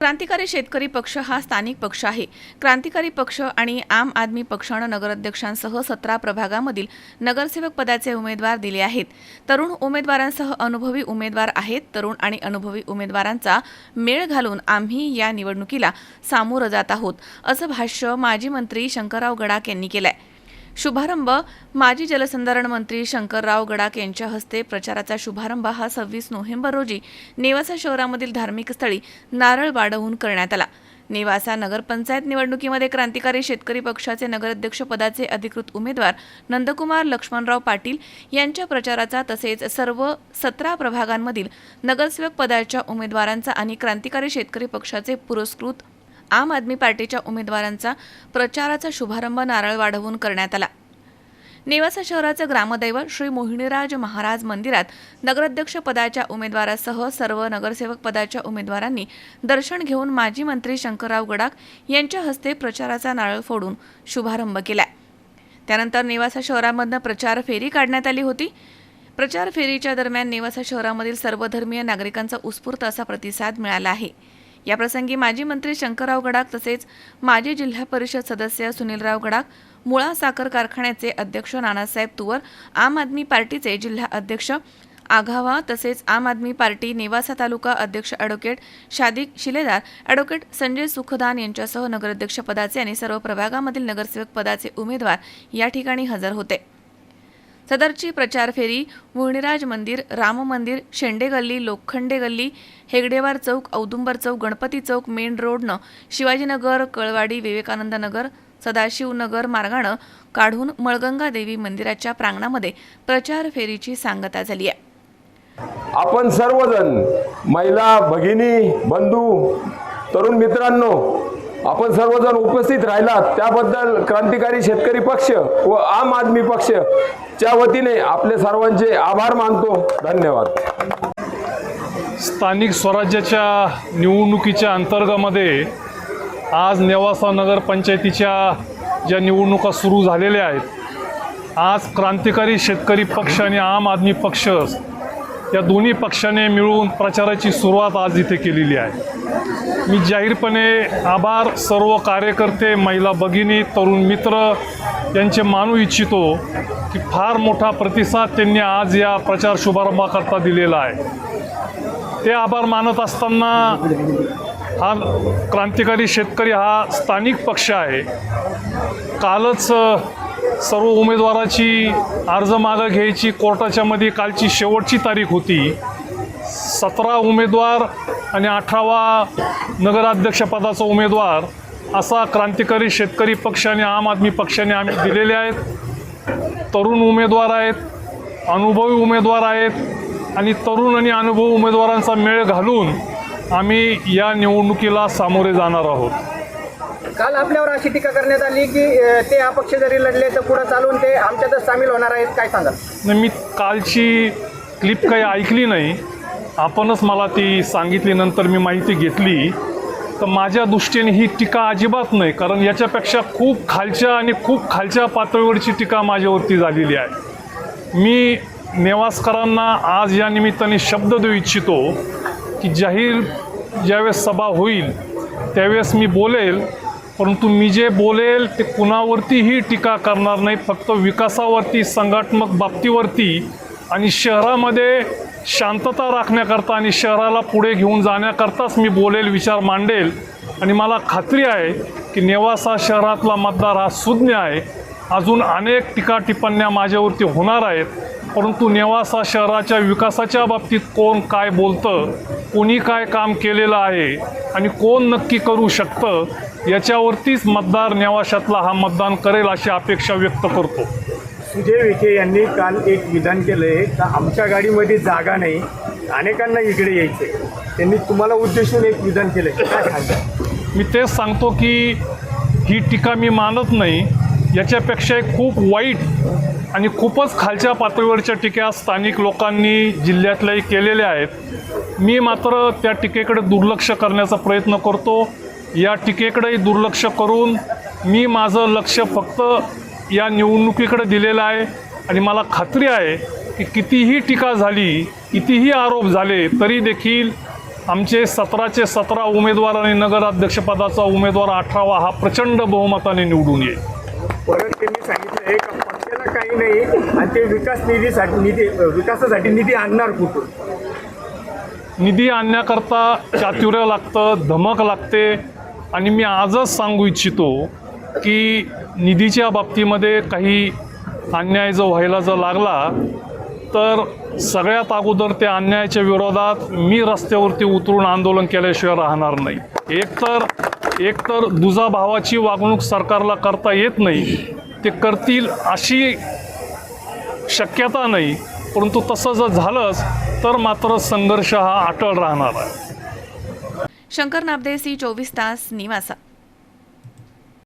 क्रांतिकारी शेतकरी पक्ष हा स्थानिक पक्ष आहे. क्रांतिकारी पक्ष आणि आम आदमी पक्षानं नगराध्यक्षांसह सतरा प्रभागामधील नगरसेवक पदाचे उमेदवार दिले आहेत. तरुण उमेदवारांसह अनुभवी उमेदवार आहेत. तरुण आणि अनुभवी उमेदवारांचा मेळ घालून आम्ही या निवडणुकीला सामोरं जात आहोत असं भाष्य माजी मंत्री शंकरराव गडाख यांनी केलं आहे शुभारंभ. माजी जलसंधारण मंत्री शंकरराव गडाख यांच्या हस्ते प्रचाराचा शुभारंभ हा सव्वीस नोव्हेंबर रोजी नेवासा शहरामधील धार्मिक स्थळी नारळ वाढवून करण्यात आला. नेवासा नगरपंचायत निवडणुकीमध्ये क्रांतिकारी शेतकरी पक्षाचे नगराध्यक्ष पदाचे अधिकृत उमेदवार नंदकुमार लक्ष्मणराव पाटील यांच्या प्रचाराचा तसेच सर्व सतरा प्रभागांमधील नगरसेवक पदाच्या उमेदवारांचा आणि क्रांतिकारी शेतकरी पक्षाचे पुरस्कृत आम आदमी पार्टीच्या उमेदवारांचा प्रचाराचा शुभारंभ नारळ वाढवून करण्यात आला. नेवासा शहराचं ग्रामदैवत श्री मोहिनीराज महाराज मंदिरात नगराध्यक्ष पदाच्या उमेदवारासह सर्व नगरसेवक पदाच्या उमेदवारांनी दर्शन घेऊन माजी मंत्री शंकरराव गडाख यांच्या हस्ते प्रचाराचा नारळ फोडून शुभारंभ केला. त्यानंतर नेवासा शहरामधनं प्रचार फेरी काढण्यात आली होती. प्रचार फेरीच्या दरम्यान नेवासा शहरामधील सर्वधर्मीय नागरिकांचा उत्स्फूर्त असा प्रतिसाद मिळाला आहे. याप्रसंगी माजी मंत्री शंकरराव गडाख तसेच माजी जिल्हा परिषद सदस्य सुनीलराव गडाख मुळा साखर कारखान्याचे अध्यक्ष नानासाहेब तुवर आम आदमी पार्टीचे जिल्हा अध्यक्ष आघावा तसेच आम आदमी पार्टी नेवासा तालुका अध्यक्ष ॲडव्होकेट शादिक शिलेदार ॲडव्होकेट संजय सुखदान यांच्यासह नगराध्यक्षपदाचे आणि सर्व प्रभागामधील नगरसेवक पदाचे उमेदवार या ठिकाणी हजर होते. सदरची प्रचार फेरी भुवणीराज मंदिर राम मंदिर शेंडे गल्ली लोखंडे गल्ली हेगडेवार चौक औदुंबर चौक गणपती चौक मेन रोडनं शिवाजीनगर कळवाडी विवेकानंद नगर सदाशिवनगर मार्गानं काढून मळगंगा देवी मंदिराच्या प्रांगणामध्ये प्रचार फेरीची सांगता झाली आहे. आपण सर्वजण महिला भगिनी बंधू तरुण मित्रांनो आपण सर्वजण उपस्थित राहिलात. त्याबद्दल क्रांतिकारी शेतकरी पक्ष व आम आदमी पक्ष च्या वतीने आपले सर्वांचे आभार मानतो. धन्यवाद. स्थानिक स्वराज्याच्या निवडणुकीच्या अंतर्गामध्ये आज नेवासा नगरपंचायतीच्या ज्या निवडणुका सुरू झालेल्या आहेत आज क्रांतिकारी शेतकरी पक्ष आणि आम आदमी पक्ष या दोन्ही पक्षाने मिळून प्रचाराची सुरुवात आज इथे केलेली आहे. मी जाहीरपणे आभार सर्व कार्यकर्ते महिला भगिनी तरुण मित्र यांचे मानू इच्छितो की फार मोठा प्रतिसाद त्यांनी आज या प्रचार शुभारंभाकरता दिलेला आहे. ते आभार मानत असताना हा क्रांतिकारी शेतकरी हा स्थानिक पक्ष आहे. कालच सर्व उमेदवाराची अर्ज मागं घ्यायची कोर्टाच्या मध्ये कालची शेवटची तारीख होती. सतरा उमेदवार आणि अठरावा नगराध्यक्षपदाचा उमेदवार असा क्रांतिकारी शेतकरी पक्ष आणि आम आदमी पक्षाने आम्ही दिलेले आहेत. तरुण उमेदवार आहेत अनुभवी उमेदवार आहेत आणि तरुण आणि अनुभवी उमेदवारांचा मेळ घालून आम्ही या निवडणुकीला सामोरे जाणार आहोत. काल आपल्यावर अशी टीका करण्यात आली की अ, ते अपक्ष जरी लढले तर पुढे चालून ते आमच्यातच सामील होणार आहेत. काय सांगाल? नाही मी कालची क्लिप काही ऐकली नाही. आपणच मला ती सांगितली नंतर मी माहिती घेतली. तर माझ्या दृष्टीने ही टीका अजिबात नाही कारण याच्यापेक्षा खूप खालच्या आणि खूप खालच्या पातळीवरची टीका माझ्यावरती झालेली आहे. मी नेवासकरांना आज या निमित्ताने शब्द देऊ इच्छितो की जाहीर ज्यावेळेस सभा होईल त्यावेळेस मी बोलेल. परंतु मी जे बोलेल ते कुणावरतीही टीका करणार नाही. फक्त विकासावरती संघात्मक बाबतीवरती आणि शहरामध्ये शांतता राखण्याकरता आणि शहराला पुढे घेऊन जाण्याकरताच मी बोलेल विचार मांडेल. आणि मला खात्री आहे की नेवासा शहरातला मतदार हा सुज्ञ आहे. अजून अनेक टीका टिप्पण्या माझ्यावरती होणार आहेत. परंतु नेवासा शहराच्या विकासाच्या बाबतीत कोण काय बोलतं कोणी काय काम केलेलं आहे आणि कोण नक्की करू शकतं याच्यावरतीच मतदार नेवाशातला हा मतदान करेल अशी अपेक्षा व्यक्त करतो. सुजय विखे यांनी काल एक विधान केलंय का आमच्या गाडीमध्ये जागा नाही अनेकांना इकडे यायचे त्यांनी तुम्हाला उद्देशून एक विधान केलंय. काय सांगा मी तेच सांगतो की ही टीका मी मानत नाही. याच्यापेक्षा एक खूप वाईट आणि खूपच खालच्या पातळीवरच्या टीका स्थानिक लोकांनी जिल्ह्यातल्याही केलेल्या आहेत. मी मात्र त्या टीकेकडे दुर्लक्ष करण्याचा प्रयत्न करतो. या टीकेकडेही दुर्लक्ष करून मी माझं लक्ष फक्त या निवडणुकीकडे दिलेलं आहे. आणि मला खात्री आहे की कितीही टीका झाली कितीही आरोप झाले तरी देखील आमचे सतराचे सतरा उमेदवार आणि नगराध्यक्षपदाचा उमेदवार अठरावा हा प्रचंड बहुमताने निवडून येईल. परत त्यांनी सांगितलं का काही नाही. आणि ते विकास निधीसाठी निधी विकासासाठी निधी आणणार कुठून? निधी आणण्याकरता चातुर्य लागतं धमक लागते. आणि मी आजच सांगू इच्छितो की निधीच्या बाबतीमध्ये काही अन्याय जो व्हायला जर लागला तर सगळ्यात अगोदर त्या अन्यायाच्या विरोधात मी रस्त्यावरती उतरून आंदोलन केल्याशिवाय राहणार नाही. एकतर एकतर दुजा भावाची वागणूक सरकारला करता येत नाही. ते करतील अशी शक्यता नाही परंतु तसं जर झालंच तर मात्र संघर्ष हा अटळ राहणार आहे. शंकर नाबदे सी चोवीस तास निवासा.